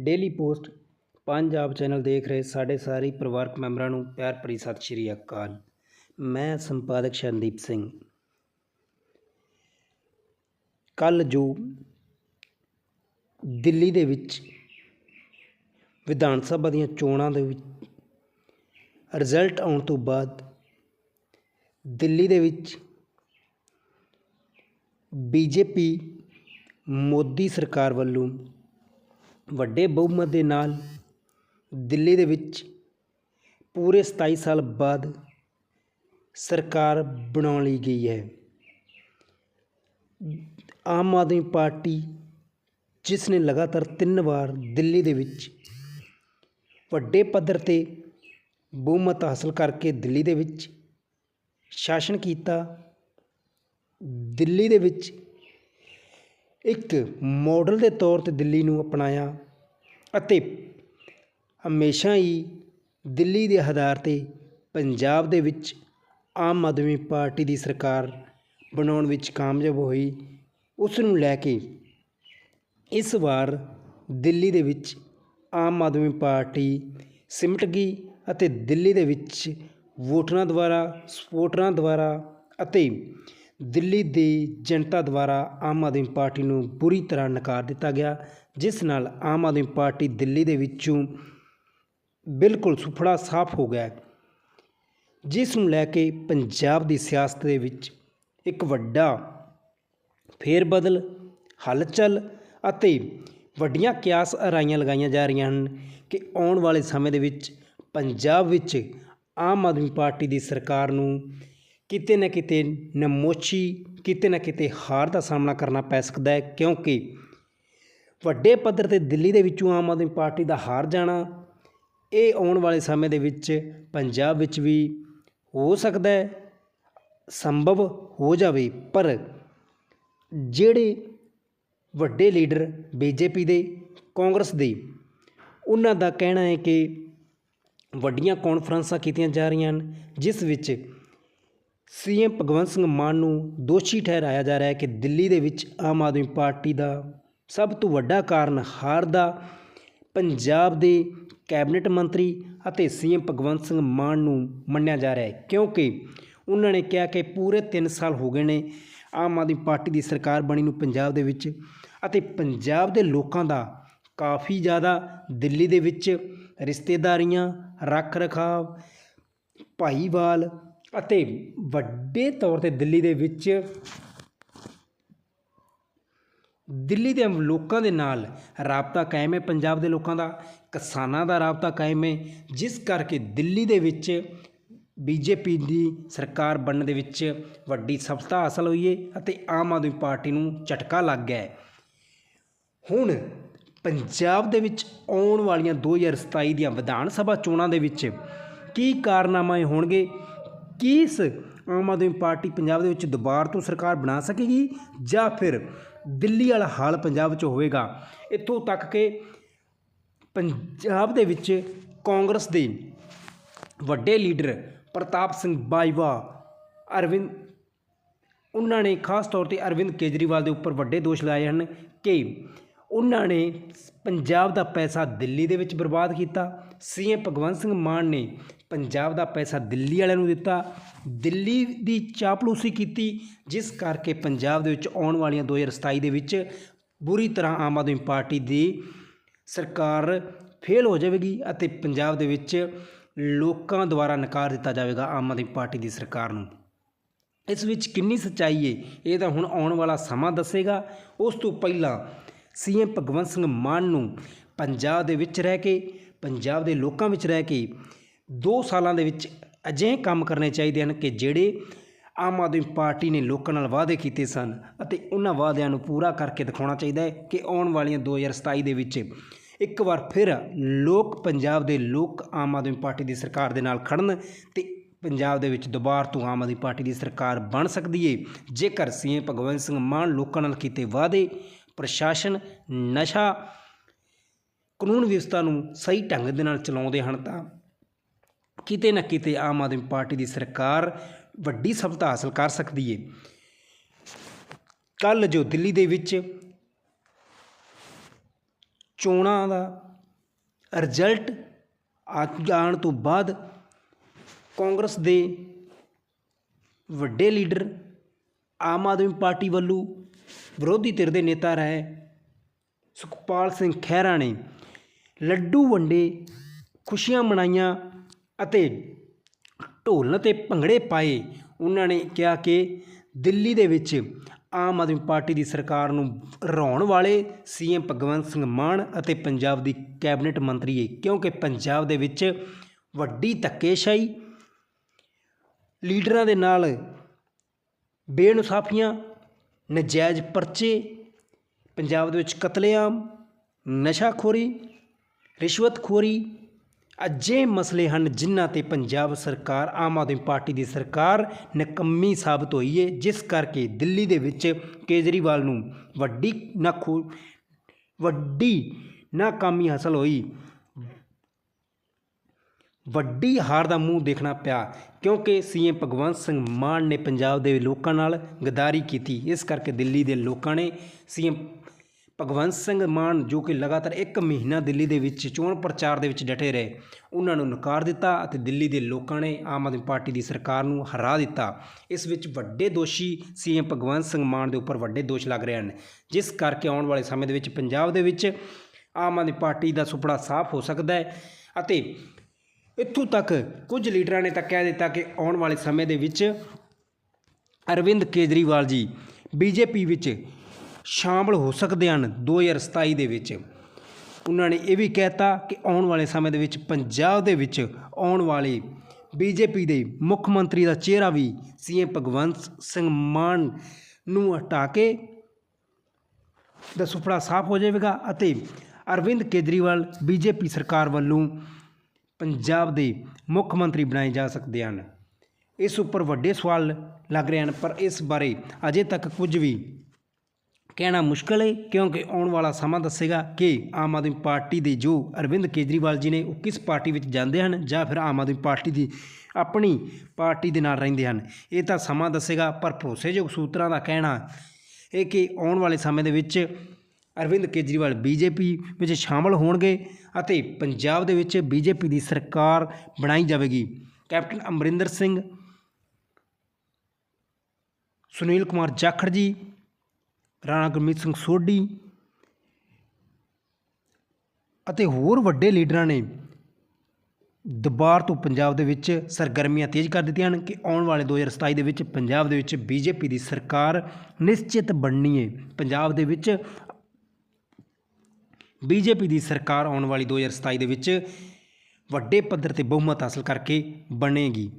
Daily post Punjab channel ਦੇਖ ਰਹੇ ਸਾਡੇ ਸਾਰੇ ਪਰਿਵਾਰਕ ਮੈਂਬਰਾਂ ਨੂੰ ਪਿਆਰ ਭਰੀ ਸਤਿ ਸ਼੍ਰੀ ਅਕਾਲ। ਮੈਂ ਸੰਪਾਦਕ ਸ਼ਰਨਦੀਪ ਸਿੰਘ। ਕੱਲ ਜੋ ਦਿੱਲੀ ਦੇ ਵਿੱਚ ਵਿਧਾਨ ਸਭਾ ਦੀਆਂ ਚੋਣਾਂ ਦੇ ਵਿੱਚ ਰਿਜ਼ਲਟ ਆਉਣ ਤੋਂ ਬਾਅਦ ਦਿੱਲੀ ਦੇ ਵਿੱਚ ਬੀਜੇਪੀ ਮੋਦੀ ਸਰਕਾਰ ਵੱਲੋਂ ਵੱਡੇ ਬਹੁਮਤ ਦੇ ਨਾਲ ਦਿੱਲੀ ਦੇ ਵਿੱਚ ਪੂਰੇ 27 ਸਾਲ ਬਾਅਦ ਸਰਕਾਰ ਬਣਾਉਣ ਲਈ ਗਈ ਹੈ। ਆਮ ਆਦਮੀ ਪਾਰਟੀ ਜਿਸ ਨੇ ਲਗਾਤਾਰ ਤਿੰਨ ਵਾਰ ਦਿੱਲੀ ਦੇ ਵਿੱਚ ਵੱਡੇ ਪੱਧਰ ਤੇ ਬਹੁਮਤ ਹਾਸਲ ਕਰਕੇ ਦਿੱਲੀ ਦੇ ਵਿੱਚ ਸ਼ਾਸਨ ਕੀਤਾ, ਦਿੱਲੀ ਦੇ ਵਿੱਚ ਇੱਕ ਮੋਡਲ ਦੇ ਤੌਰ ਤੇ ਦਿੱਲੀ ਨੂੰ ਅਪਣਾਇਆ ਅਤੇ ਹਮੇਸ਼ਾ ਹੀ ਦਿੱਲੀ ਦੇ ਆਧਾਰ ਤੇ ਪੰਜਾਬ ਦੇ ਵਿੱਚ ਆਮ ਆਦਮੀ ਪਾਰਟੀ ਦੀ ਸਰਕਾਰ ਬਣਾਉਣ ਵਿੱਚ ਕਾਮਯਾਬ ਹੋਈ, ਉਸ ਨੂੰ ਲੈ ਕੇ ਇਸ ਵਾਰ ਦਿੱਲੀ ਦੇ ਵਿੱਚ ਆਮ ਆਦਮੀ ਪਾਰਟੀ ਸਿਮਟ ਗਈ ਅਤੇ ਦਿੱਲੀ ਦੇ ਵਿੱਚ ਵੋਟਰਾਂ ਦੁਆਰਾ ਸਪੋਰਟਰਾਂ ਦੁਆਰਾ ਅਤੇ ਦਿੱਲੀ ਦੀ ਜਨਤਾ ਦੁਆਰਾ ਆਮ ਆਦਮੀ ਪਾਰਟੀ ਨੂੰ ਬੁਰੀ ਤਰ੍ਹਾਂ ਨਕਾਰ ਦਿੱਤਾ ਗਿਆ, ਜਿਸ ਨਾਲ ਆਮ ਆਦਮੀ ਪਾਰਟੀ ਦਿੱਲੀ ਦੇ ਵਿੱਚੋਂ ਬਿਲਕੁਲ ਸੁਫੜਾ ਸਾਫ਼ ਹੋ ਗਿਆ ਜਿਸ ਨੂੰ ਲੈ ਕੇ ਪੰਜਾਬ ਦੀ ਸਿਆਸਤ ਦੇ ਵਿੱਚ ਇੱਕ ਵੱਡਾ ਫੇਰਬਦਲ, ਹਲਚਲ ਅਤੇ ਵੱਡੀਆਂ ਕਿਆਸ ਅਰਾਈਆਂ ਲਗਾਈਆਂ ਜਾ ਰਹੀਆਂ ਹਨ ਕਿ ਆਉਣ ਵਾਲੇ ਸਮੇਂ ਦੇ ਵਿੱਚ ਪੰਜਾਬ ਵਿੱਚ ਆਮ ਆਦਮੀ ਪਾਰਟੀ ਦੀ ਸਰਕਾਰ ਨੂੰ ਕਿਤੇ ਨਾ ਕਿਤੇ ਨਮੋਚੀ ਕਿਤੇ ਨਾ ਕਿਤੇ ਹਾਰ ਦਾ ਸਾਹਮਣਾ ਕਰਨਾ ਪੈ ਸਕਦਾ ਹੈ, ਕਿਉਂਕਿ ਵੱਡੇ ਪੱਧਰ ਤੇ ਦਿੱਲੀ ਦੇ ਵਿੱਚੋਂ ਆਮ ਆਦਮੀ ਪਾਰਟੀ ਦਾ ਹਾਰ ਜਾਣਾ, ਇਹ ਆਉਣ ਵਾਲੇ ਸਮੇਂ ਦੇ ਵਿੱਚ ਪੰਜਾਬ ਵਿੱਚ ਵੀ ਹੋ ਸਕਦਾ ਹੈ, ਸੰਭਵ ਹੋ ਜਾਵੇ। ਪਰ ਜਿਹੜੇ ਵੱਡੇ ਲੀਡਰ ਬੀਜੇਪੀ ਦੇ, ਕਾਂਗਰਸ ਦੇ, ਉਹਨਾਂ ਦਾ ਕਹਿਣਾ ਹੈ ਕਿ ਵੱਡੀਆਂ ਕਾਨਫਰੰਸਾਂ ਕੀਤੀਆਂ ਜਾ ਰਹੀਆਂ ਹਨ, ਜਿਸ ਵਿੱਚ ਸੀਐਮ ਭਗਵੰਤ ਸਿੰਘ ਮਾਨ ਨੂੰ ਦੋਸ਼ੀ ਠਹਿਰਾਇਆ ਜਾ ਰਿਹਾ ਹੈ ਕਿ ਦਿੱਲੀ ਦੇ ਵਿੱਚ ਆਮ ਆਦਮੀ ਪਾਰਟੀ ਦਾ ਸਭ ਤੋਂ ਵੱਡਾ ਕਾਰਨ ਹਾਰ ਦਾ ਪੰਜਾਬ ਦੇ ਕੈਬਨਿਟ ਮੰਤਰੀ ਅਤੇ ਸੀਐਮ ਭਗਵੰਤ ਸਿੰਘ ਮਾਨ ਨੂੰ ਮੰਨਿਆ ਜਾ ਰਿਹਾ ਹੈ, ਕਿਉਂਕਿ ਉਹਨਾਂ ਨੇ ਕਿਹਾ ਕਿ ਪੂਰੇ 3 ਸਾਲ ਹੋ ਗਏ ਨੇ ਆਮ ਆਦਮੀ ਪਾਰਟੀ ਦੀ ਸਰਕਾਰ ਬਣੀ ਨੂੰ ਪੰਜਾਬ ਦੇ ਵਿੱਚ ਅਤੇ ਪੰਜਾਬ ਦੇ ਲੋਕਾਂ ਦਾ ਕਾਫੀ ਜ਼ਿਆਦਾ ਦਿੱਲੀ ਦੇ ਵਿੱਚ ਰਿਸ਼ਤੇਦਾਰੀਆਂ ਰੱਖ ਰਖਾਵ ਭਾਈਵਾਲ ਅਤੇ ਵੱਡੇ ਤੌਰ ਤੇ ਦਿੱਲੀ ਦੇ ਵਿੱਚ ਦਿੱਲੀ ਦੇ ਲੋਕਾਂ ਦੇ ਨਾਲ ਰਾਬਤਾ ਕਾਇਮ ਹੈ, ਪੰਜਾਬ ਦੇ ਲੋਕਾਂ ਦਾ, ਕਿਸਾਨਾਂ ਦਾ ਰਾਬਤਾ ਕਾਇਮ ਹੈ, ਜਿਸ ਕਰਕੇ ਦਿੱਲੀ ਦੇ ਵਿੱਚ ਬੀਜੇਪੀ ਦੀ ਸਰਕਾਰ ਬਣਨ ਦੇ ਵਿੱਚ ਵੱਡੀ ਸਫਲਤਾ ਹਾਸਲ ਹੋਈ ਹੈ ਅਤੇ ਆਮ ਆਦਮੀ ਪਾਰਟੀ ਨੂੰ ਝਟਕਾ ਲੱਗ ਗਿਆ ਹੁਣ ਪੰਜਾਬ ਦੇ ਵਿੱਚ ਆਉਣ ਵਾਲੀਆਂ 2027 ਦੀਆਂ ਵਿਧਾਨ ਸਭਾ ਚੋਣਾਂ ਦੇ ਵਿੱਚ ਕੀ ਕਾਰਨਾਮੇ ਹੋਣਗੇ? ਕੀ ਇਸ ਆਮ ਆਦਮੀ ਪਾਰਟੀ ਪੰਜਾਬ ਦੇ ਵਿੱਚ ਦੁਬਾਰ ਤੋਂ ਸਰਕਾਰ ਬਣਾ ਸਕੇਗੀ ਜਾਂ ਫਿਰ ਦਿੱਲੀ ਵਾਲਾ ਹਾਲ ਪੰਜਾਬ 'ਚ ਹੋਵੇਗਾ? ਇੱਥੋਂ ਤੱਕ ਕਿ ਪੰਜਾਬ ਦੇ ਵਿੱਚ ਕਾਂਗਰਸ ਦੇ ਵੱਡੇ ਲੀਡਰ ਪ੍ਰਤਾਪ ਸਿੰਘ ਬਾਜਵਾ, ਅਰਵਿੰਦ, ਉਹਨਾਂ ਨੇ ਖਾਸ ਤੌਰ ਤੇ ਅਰਵਿੰਦ ਕੇਜਰੀਵਾਲ ਦੇ ਉੱਪਰ ਵੱਡੇ ਦੋਸ਼ ਲਾਏ ਹਨ ਕਿ ਉਹਨਾਂ ਨੇ ਪੰਜਾਬ ਦਾ ਪੈਸਾ ਦਿੱਲੀ ਦੇ ਵਿੱਚ ਬਰਬਾਦ ਕੀਤਾ। ਸੀਐਮ ਭਗਵੰਤ ਸਿੰਘ ਮਾਨ ਨੇ ਪੰਜਾਬ ਦਾ ਪੈਸਾ ਦਿੱਲੀ ਵਾਲਿਆਂ ਨੂੰ ਦਿੱਤਾ। ਦਿੱਲੀ ਦੀ ਚਾਪਲੂਸੀ ਕੀਤੀ, ਜਿਸ ਕਰਕੇ ਪੰਜਾਬ ਦੇ ਵਿੱਚ ਆਉਣ ਵਾਲੀਆਂ 2027 ਦੇ ਵਿੱਚ ਬੁਰੀ ਤਰ੍ਹਾਂ ਆਮ ਆਦਮੀ ਪਾਰਟੀ ਦੀ ਸਰਕਾਰ ਫੇਲ ਹੋ ਜਾਵੇਗੀ ਅਤੇ ਪੰਜਾਬ ਦੇ ਵਿੱਚ ਲੋਕਾਂ ਦੁਆਰਾ ਨਕਾਰ ਦਿੱਤਾ ਜਾਵੇਗਾ ਆਮ ਆਦਮੀ ਪਾਰਟੀ ਦੀ ਸਰਕਾਰ ਨੂੰ। ਇਸ ਵਿੱਚ ਕਿੰਨੀ ਸੱਚਾਈ ਹੈ ਇਹ ਤਾਂ ਹੁਣ ਆਉਣ ਵਾਲਾ ਸਮਾਂ ਦੱਸੇਗਾ। ਉਸ ਤੋਂ ਪਹਿਲਾਂ ਸੀਐਮ ਭਗਵੰਤ ਸਿੰਘ ਮਾਨ ਨੂੰ ਪੰਜਾਬ ਦੇ ਵਿੱਚ ਰਹਿ ਕੇ ਪੰਜਾਬ ਦੇ ਲੋਕਾਂ ਵਿੱਚ ਰਹਿ ਕੇ 2 ਸਾਲਾਂ ਦੇ ਵਿੱਚ ਅਜਿਹੇ ਕੰਮ ਕਰਨੇ ਚਾਹੀਦੇ ਹਨ ਕਿ ਜਿਹੜੇ ਆਮ ਆਦਮੀ ਪਾਰਟੀ ਨੇ ਲੋਕਾਂ ਨਾਲ ਵਾਅਦੇ ਕੀਤੇ ਸਨ ਅਤੇ ਉਹਨਾਂ ਵਾਅਦਿਆਂ ਨੂੰ ਪੂਰਾ ਕਰਕੇ ਦਿਖਾਉਣਾ ਚਾਹੀਦਾ ਹੈ ਕਿ ਆਉਣ ਵਾਲੀਆਂ 2027 ਦੇ ਵਿੱਚ ਇੱਕ ਵਾਰ ਫਿਰ ਲੋਕ ਪੰਜਾਬ ਦੇ ਲੋਕ ਆਮ ਆਦਮੀ ਪਾਰਟੀ ਦੀ ਸਰਕਾਰ ਦੇ ਨਾਲ ਖੜਨ ਤੇ ਪੰਜਾਬ ਦੇ ਵਿੱਚ ਦੁਬਾਰ ਤੋਂ ਆਮ ਆਦਮੀ ਪਾਰਟੀ ਦੀ ਸਰਕਾਰ ਬਣ ਸਕਦੀ ਏ। ਜੇਕਰ ਸੀਐਮ ਭਗਵੰਤ ਸਿੰਘ ਮਾਨ ਲੋਕਾਂ ਨਾਲ ਕੀਤੇ ਵਾਅਦੇ, ਪ੍ਰਸ਼ਾਸਨ, ਨਸ਼ਾ ਕਾਨੂੰਨ ਵਿਵਸਥਾ ਨੂੰ ਸਹੀ ਢੰਗ ਦੇ ਨਾਲ ਚਲਾਉਂਦੇ ਹਨ ਤਾਂ ਕਿਤੇ ਨਾ ਕਿਤੇ ਆਮ ਆਦਮੀ ਪਾਰਟੀ ਦੀ ਸਰਕਾਰ ਵੱਡੀ ਸਫਲਤਾ ਹਾਸਲ ਕਰ ਸਕਦੀ ਏ। ਕੱਲ ਜੋ ਦਿੱਲੀ ਦੇ ਵਿੱਚ ਚੋਣਾਂ ਦਾ ਰਿਜ਼ਲਟ ਆਉਣ ਤੋਂ ਬਾਅਦ ਕਾਂਗਰਸ ਦੇ ਵੱਡੇ ਲੀਡਰ ਆਮ ਆਦਮੀ ਪਾਰਟੀ ਵੱਲੋਂ ਵਿਰੋਧੀ ਧਿਰ ਦੇ ਨੇਤਾ ਰਹੇ ਸੁਖਪਾਲ ਸਿੰਘ ਖਹਿਰਾ ਨੇ ਲੱਡੂ ਵੰਡੇ, ਖੁਸ਼ੀਆਂ ਮਨਾਈਆਂ ਅਤੇ ਢੋਲ ਅਤੇ ਭੰਗੜੇ ਪਾਏ। ਉਹਨਾਂ ਨੇ ਕਿਹਾ ਕਿ ਦਿੱਲੀ ਦੇ ਵਿੱਚ ਆਮ ਆਦਮੀ ਪਾਰਟੀ ਦੀ ਸਰਕਾਰ ਨੂੰ ਰਹਾਉਣ ਵਾਲੇ ਸੀਐਮ ਭਗਵੰਤ ਸਿੰਘ ਮਾਨ ਅਤੇ ਪੰਜਾਬ ਦੀ ਕੈਬਨਿਟ ਮੰਤਰੀ ਹੈ ਕਿਉਂਕਿ ਪੰਜਾਬ ਦੇ ਵਿੱਚ ਵੱਡੀ ਧੱਕੇਸ਼ਾਹੀ, ਲੀਡਰਾਂ ਦੇ ਨਾਲ ਬੇਇਨਸਾਫੀਆਂ, ਨਜਾਇਜ਼ ਪਰਚੇ, ਪੰਜਾਬ ਦੇ ਵਿੱਚ ਕਤਲੇਆਮ, ਨਸ਼ਾਖੋਰੀ ਰਿਸ਼ਵਤਖੋਰੀ। ਅਜੇ ਮਸਲੇ ਹਨ ਜਿਨ੍ਹਾਂ ਤੇ ਪੰਜਾਬ ਸਰਕਾਰ, ਆਮ ਆਦਮੀ ਪਾਰਟੀ ਦੀ ਸਰਕਾਰ ਨਕੰਮੀ ਸਾਬਤ ਹੋਈ ਹੈ ਜਿਸ ਕਰਕੇ ਦਿੱਲੀ ਦੇ ਵਿੱਚ ਕੇਜਰੀਵਾਲ ਨੂੰ ਵੱਡੀ ਨਾਖੋ, ਵੱਡੀ ਨਾਕਾਮੀ ਹਾਸਲ ਹੋਈ। ਵੱਡੀ ਹਾਰ ਦਾ ਮੂੰਹ ਦੇਖਣਾ ਪਿਆ, ਕਿਉਂਕਿ ਸੀਐਮ ਭਗਵੰਤ ਸਿੰਘ ਮਾਨ ਨੇ ਪੰਜਾਬ ਦੇ ਲੋਕਾਂ ਨਾਲ ਗਦਾਰੀ ਕੀਤੀ। ਇਸ ਕਰਕੇ ਦਿੱਲੀ ਦੇ ਲੋਕਾਂ ਨੇ ਸੀਐਮ ਭਗਵੰਤ ਸਿੰਘ ਮਾਨ ਜੋ ਕਿ ਲਗਾਤਾਰ ਇੱਕ ਮਹੀਨਾ ਦਿੱਲੀ ਦੇ ਵਿੱਚ ਚੋਣ ਪ੍ਰਚਾਰ ਦੇ ਵਿੱਚ ਡਟੇ ਰਹੇ, ਉਹਨਾਂ ਨੂੰ ਨਕਾਰ ਦਿੱਤਾ ਅਤੇ ਦਿੱਲੀ ਦੇ ਲੋਕਾਂ ਨੇ ਆਮ ਆਦਮੀ ਪਾਰਟੀ ਦੀ ਸਰਕਾਰ ਨੂੰ ਹਰਾ ਦਿੱਤਾ। ਇਸ ਵਿੱਚ ਵੱਡੇ ਦੋਸ਼ੀ ਸੀਐਮ ਭਗਵੰਤ ਸਿੰਘ ਮਾਨ ਦੇ ਉੱਪਰ ਵੱਡੇ ਦੋਸ਼ ਲੱਗ ਰਹੇ ਹਨ। ਜਿਸ ਕਰਕੇ ਆਉਣ ਵਾਲੇ ਸਮੇਂ ਦੇ ਵਿੱਚ ਪੰਜਾਬ ਦੇ ਵਿੱਚ ਆਮ ਆਦਮੀ ਪਾਰਟੀ ਦਾ ਸੁਪਨਾ ਸਾਫ਼ ਹੋ ਸਕਦਾ ਹੈ ਅਤੇ ਇੱਥੋਂ ਤੱਕ ਕੁਝ ਲੀਡਰਾਂ ਨੇ ਤਾਂ ਕਹਿ ਦਿੱਤਾ ਕਿ ਆਉਣ ਵਾਲੇ ਸਮੇਂ ਦੇ ਵਿੱਚ ਅਰਵਿੰਦ ਕੇਜਰੀਵਾਲ ਜੀ, ਬੀਜੇਪੀ ਵਿੱਚ ਸ਼ਾਮਲ ਹੋ ਸਕਦੇ ਹਨ 2027 ਦੇ ਵਿੱਚ। ਉਹਨਾਂ ਨੇ ਇਹ ਵੀ ਕਹਿਤਾ ਕਿ ਆਉਣ ਵਾਲੇ ਸਮੇਂ ਦੇ ਵਿੱਚ ਪੰਜਾਬ ਦੇ ਵਿੱਚ ਆਉਣ ਵਾਲੇ ਬੀਜੇਪੀ ਦੇ ਮੁੱਖ ਮੰਤਰੀ ਦਾ ਚਿਹਰਾ ਵੀ ਸੀਐਮ ਭਗਵੰਤ ਸਿੰਘ ਮਾਨ ਨੂੰ ਹਟਾ ਕੇ ਦਾ ਸੁਪੜਾ ਸਾਫ਼ ਹੋ ਜਾਵੇਗਾ ਅਤੇ ਅਰਵਿੰਦ ਕੇਜਰੀਵਾਲ ਬੀਜੇਪੀ ਸਰਕਾਰ ਵੱਲੋਂ ਪੰਜਾਬ ਦੇ ਮੁੱਖ ਮੰਤਰੀ ਬਣਾਏ ਜਾ ਸਕਦੇ ਹਨ। ਇਸ ਉੱਪਰ ਵੱਡੇ ਸਵਾਲ ਲੱਗ ਰਹੇ ਹਨ, ਪਰ ਇਸ ਬਾਰੇ ਅਜੇ ਤੱਕ ਕੁਝ ਵੀ ਕਹਿਣਾ ਮੁਸ਼ਕਲ ਹੈ ਕਿਉਂਕਿ ਆਉਣ ਵਾਲਾ ਸਮਾਂ ਦੱਸੇਗਾ ਕਿ ਆਮ ਆਦਮੀ ਪਾਰਟੀ ਦੇ ਜੋ ਅਰਵਿੰਦ ਕੇਜਰੀਵਾਲ ਜੀ ਨੇ ਉਹ ਕਿਸ ਪਾਰਟੀ ਵਿੱਚ ਜਾਂਦੇ ਹਨ ਜਾਂ ਫਿਰ ਆਮ ਆਦਮੀ ਪਾਰਟੀ ਦੀ ਆਪਣੀ ਪਾਰਟੀ ਦੇ ਨਾਲ ਰਹਿੰਦੇ ਹਨ। ਇਹ ਤਾਂ ਸਮਾਂ ਦੱਸੇਗਾ, ਪਰ ਭਰੋਸੇਯੋਗ ਸੂਤਰਾਂ ਦਾ ਕਹਿਣਾ ਇਹ ਕਿ ਆਉਣ ਵਾਲੇ ਸਮੇਂ ਦੇ ਵਿੱਚ ਅਰਵਿੰਦ ਕੇਜਰੀਵਾਲ ਬੀਜੇਪੀ ਵਿੱਚ ਸ਼ਾਮਲ ਹੋਣਗੇ ਅਤੇ ਪੰਜਾਬ ਦੇ ਵਿੱਚ ਬੀਜੇਪੀ ਦੀ ਸਰਕਾਰ ਬਣਾਈ ਜਾਵੇਗੀ। ਕੈਪਟਨ ਅਮਰਿੰਦਰ ਸਿੰਘ, ਸੁਨੀਲ ਕੁਮਾਰ ਜਾਖੜ ਜੀ ਰਾਣਾ ਗੁਰਮੀਤ ਸਿੰਘ ਸੋਢੀ ਅਤੇ ਹੋਰ ਵੱਡੇ ਲੀਡਰਾਂ ਨੇ ਦੁਬਾਰ ਤੋਂ ਪੰਜਾਬ ਦੇ ਵਿੱਚ ਸਰਗਰਮੀਆਂ ਤੇਜ਼ ਕਰ ਦਿੱਤੀਆਂ ਹਨ ਕਿ ਆਉਣ ਵਾਲੇ 2027 ਦੇ ਵਿੱਚ ਪੰਜਾਬ ਦੇ ਵਿੱਚ ਬੀਜੇਪੀ ਦੀ ਸਰਕਾਰ ਨਿਸ਼ਚਿਤ ਬਣਨੀ ਹੈ। ਪੰਜਾਬ ਦੇ ਵਿੱਚ ਬੀਜੇਪੀ ਦੀ ਸਰਕਾਰ ਆਉਣ ਵਾਲੀ 2027 ਦੇ ਵਿੱਚ ਵੱਡੇ ਪੱਧਰ ਤੇ ਬਹੁਮਤ ਹਾਸਲ ਕਰਕੇ ਬਣੇਗੀ।